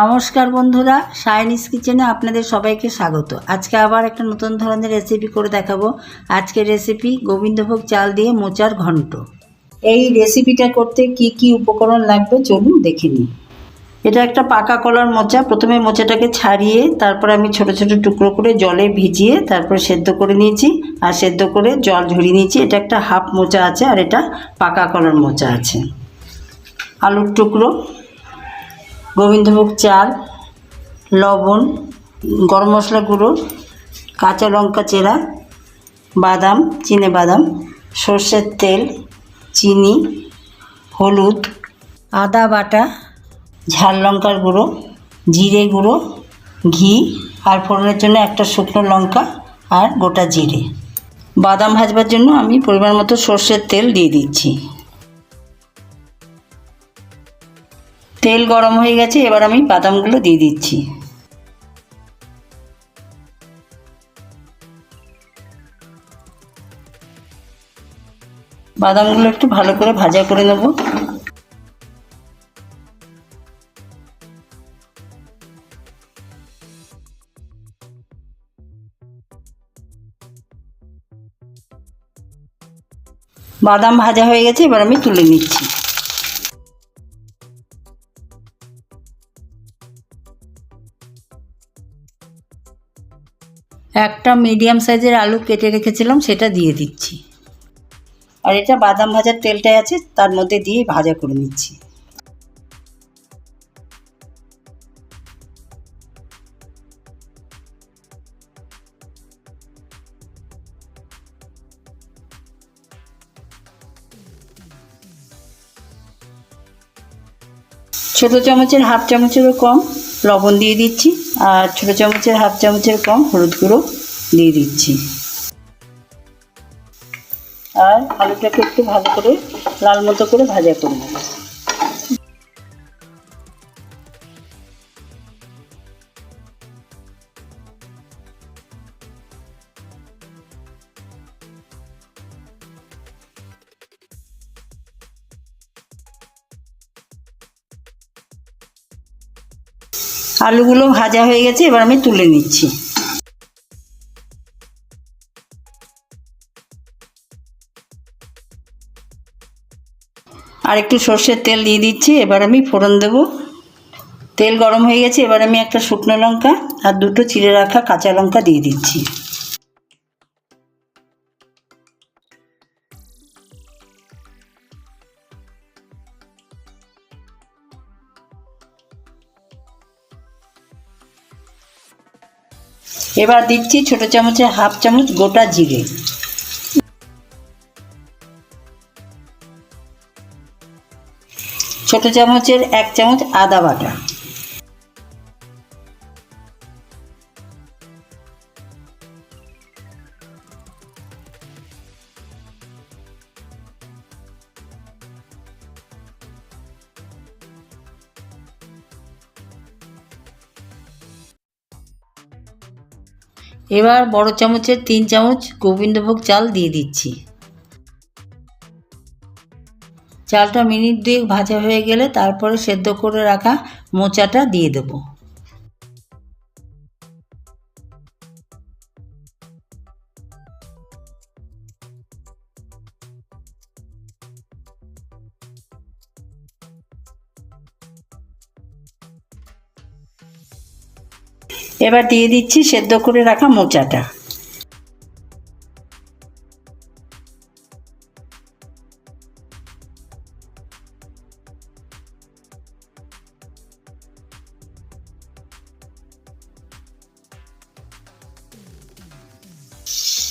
নমস্কার বন্ধুরা সায়নিস কিচেনে আপনাদের সবাইকে স্বাগত। আজকে আবার একটা নতুন ধরনের রেসিপি করে দেখাবো। আজকের রেসিপি গোবিন্দভোগ চাল দিয়ে মোচার ঘন্ট। এই রেসিপিটা করতে কি কি উপকরণ লাগবে চলুন দেখে নিই। এটা একটা পাকা কলার মোচা। প্রথমে মোচাটাকে ছাড়িয়ে তারপর আমি ছোট ছোট টুকরো করে জলে ভিজিয়ে তারপর সেদ্ধ করে নিয়েছি। আর সেদ্ধ করে জল ঝরিয়ে নিয়েছি। এটা একটা হাফ মোচা আছে আর এটা পাকা কলার মোচা আছে। আলুর টুকরো। গোবিন্দভোগ চাল, লবণ, গরম মশলা গুঁড়ো, কাঁচা লঙ্কা চেরা, বাদাম, চিনে বাদাম, সর্ষের তেল, চিনি, হলুদ, আদা বাটা, ঝাল লঙ্কার গুঁড়ো, জিরে গুঁড়ো, ঘি আর ফোড়নের জন্য একটা শুকনো লঙ্কা আর গোটা জিরে। বাদাম ভাজবার জন্য আমি পরিমাণ মতো সর্ষের তেল দিয়ে দিচ্ছি। তেল গরম হয়ে গেছে, এবার আমি বাদামগুলো দিয়ে দিচ্ছি। বাদামগুলো একটু ভালো করে ভাজা করে নেব। বাদাম ভাজা হয়ে গেছে, এবার আমি তুলে নিচ্ছি। একটা মিডিয়াম সাইজের আলু কেটে রেখেছিলাম, সেটা দিয়ে দিচ্ছি। আর এটা বাদাম ভাজার তেলটাই আছে, তার মধ্যে দিয়ে ভাজা করে নিচ্ছি। ছোটো চামচের, হাফ চামচেরও কম লবণ দিয়ে দিচ্ছি। আর ছোটো চামচের, হাফ চামচের কম হলুদ গুঁড়ো দিয়ে দিচ্ছি। আর আলুটাকে একটু ভালো করে, লাল মতো করে ভাজা করে নেব। আলুগুলো ভাজা হয়ে গেছে, এবার আমি তুলে নিচ্ছি। আর একটু সর্ষের তেল দিয়ে দিচ্ছি, এবার আমি ফোড়ন দেব। তেল গরম হয়ে গেছে, এবার আমি একটা শুকনো লঙ্কা আর দুটো চিড়ে রাখা কাঁচা লঙ্কা দিয়ে দিচ্ছি। এবার দিচ্ছি ছোট চামচে হাফ চামচ গোটা জিরে। ছোট চামচের এক চামচ আদা বাটা। এবার বড় চামচের তিন চামচ গোবিন্দভোগ চাল দিয়ে দিচ্ছি। চালটা মিনিট দুয়েক ভাজা হয়ে গেলে তারপরে সেদ্ধ করে রাখা মোচাটা দিয়ে দেব। এবার দিয়ে দিচ্ছি সেদ্ধ করে রাখা মোচাটা।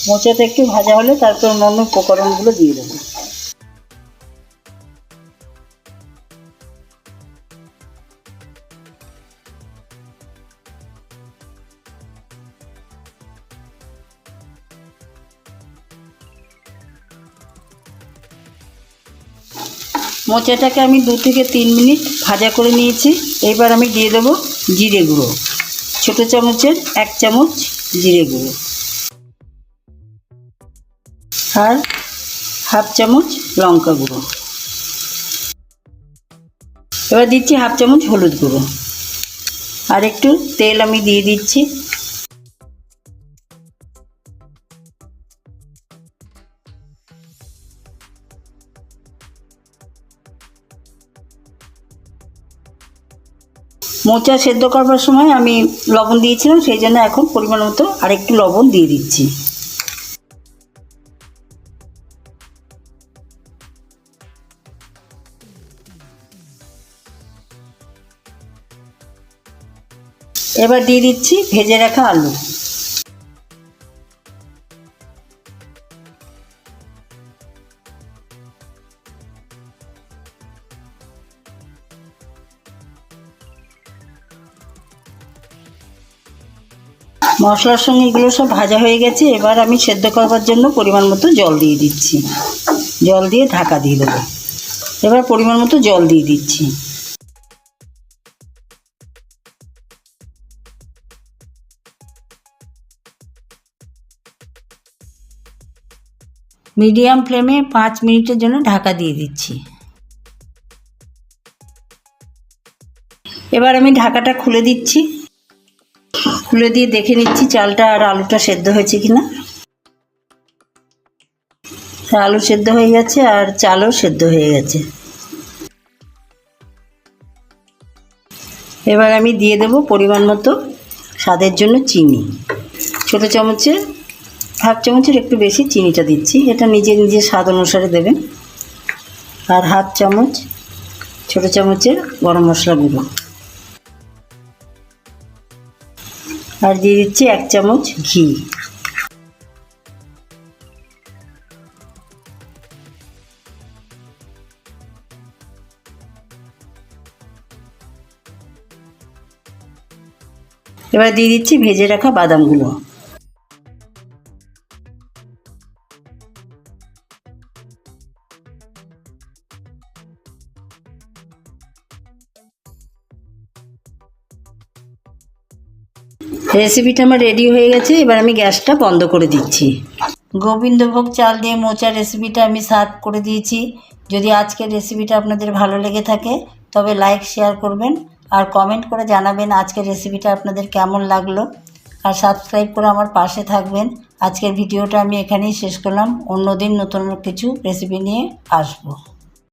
মোচাটা একটু ভাজা হলে তারপর অন্যান্য উপকরণগুলো দিয়ে দেবো। মোচাটাকে আমি দু থেকে তিন মিনিট ভাজা করে নিয়েছি। এবার আমি দিয়ে দেবো জিরে গুঁড়ো। ছোটো চামচের এক চামচ জিরে গুঁড়ো। আর হাফ চামচ লঙ্কা গুঁড়ো। এবার দিচ্ছি হাফ চামচ হলুদ গুঁড়ো। আর একটু তেল আমি দিয়ে দিচ্ছি। মোচা সেদ্ধ করবার সময় আমি লবণ দিয়েছিলাম, সেই জন্য এখন পরিমাণ মতো আরেকটু লবণ দিয়ে দিচ্ছি। এবার দিয়ে দিচ্ছি ভেজে রাখা আলু। মশলার সঙ্গে এগুলো সব ভাজা হয়ে গেছে, এবার আমি সেদ্ধ করবার জন্য পরিমাণ মতো জল দিয়ে দিচ্ছি। জল দিয়ে ঢাকা দিয়ে দেবো। এবার পরিমাণ মতো জল দিয়ে দিচ্ছি। মিডিয়াম ফ্লেমে পাঁচ মিনিটের জন্য ঢাকা দিয়ে দিচ্ছি। এবার আমি ঢাকাটা খুলে দিচ্ছি। খুলে দিয়ে দেখে নিচ্ছি চালটা আর আলুটা সেদ্ধ হয়েছে কিনা আলু সেদ্ধ হয়ে গেছে আর চালও সেদ্ধ হয়ে গেছে। এবার আমি দিয়ে দেব পরিমাণ মতো স্বাদের জন্য চিনি। ছোটো চামচে, হাফ চামচের একটু বেশি চিনিটা দিচ্ছি। এটা নিজে নিজে স্বাদ অনুসারে দেবেন। আর হাফ চামচ ছোটো চামচের গরম মশলা গুঁড়ো। আর দিয়ে দিচ্ছি এক চামচ ঘি। এবার দিয়ে দিচ্ছি ভেজে রাখা বাদামগুলো। রেসিপিটা আমার রেডি হয়ে গেছে, এবার আমি গ্যাসটা বন্ধ করে দিচ্ছি। গোবিন্দভোগ চাল দিয়ে মোচা রেসিপিটা আমি সার্ভ করে দিয়েছি। যদি আজকের রেসিপিটা আপনাদের ভালো লেগে থাকে, তবে লাইক শেয়ার করবেন আর কমেন্ট করে জানাবেন আজকের রেসিপিটা আপনাদের কেমন লাগল। আর সাবস্ক্রাইব করে আমার পাশে থাকবেন। আজকের ভিডিওটা আমি এখানেই শেষ করলাম। অন্যদিন নতুন কিছু রেসিপি নিয়ে আসব।